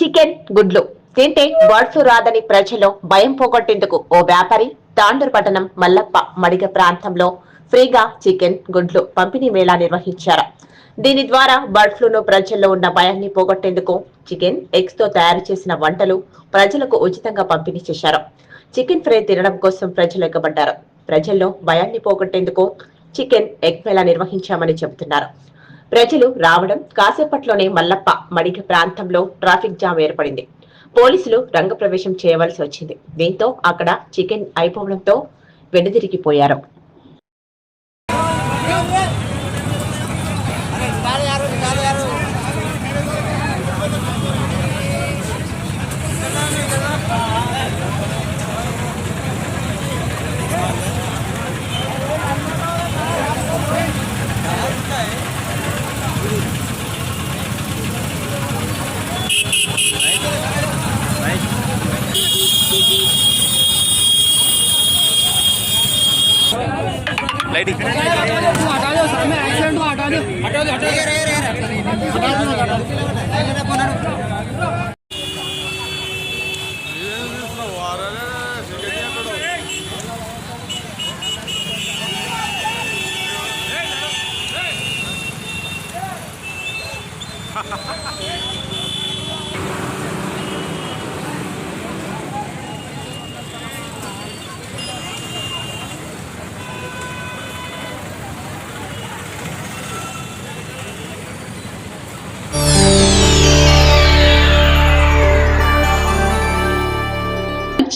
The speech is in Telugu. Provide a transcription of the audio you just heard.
చికెన్ గుడ్లు. తింటే బర్డ్ ఫ్లూ రాదని ప్రజల్లో భయం పోగొట్టేందుకు ఓ వ్యాపారి తాండూరు పట్టణం మల్లప్ప మడిగ ప్రాంతంలో ఫ్రీగా చికెన్ గుడ్లు పంపిణీ మేళా నిర్వహించారు. దీని ద్వారా బర్డ్ ఫ్లూను ప్రజల్లో ఉన్న భయాన్ని పోగొట్టేందుకు చికెన్ ఎగ్స్తో తయారు చేసిన వంటలు ప్రజలకు ఉచితంగా పంపిణీ చేశారు. చికెన్ ఫ్రై తినడం కోసం ప్రజలు ఎక్కబడ్డారు ప్రజల్లో భయాన్ని పోగొట్టేందుకు చికెన్ ఎగ్ మేళా నిర్వహించామని చెబుతున్నారు. ప్రజలు రావడం కాసేపట్లోనే మల్లప్ప మడిక ప్రాంతంలో ట్రాఫిక్ జామ్ ఏర్పడింది. పోలీసులు రంగప్రవేశం చేయవలసి వచ్చింది. దీంతో అక్కడ చికెన్ అయిపోవడంతో వెనుదిరిగిపోయారు. Lighting Ha ha ha ha!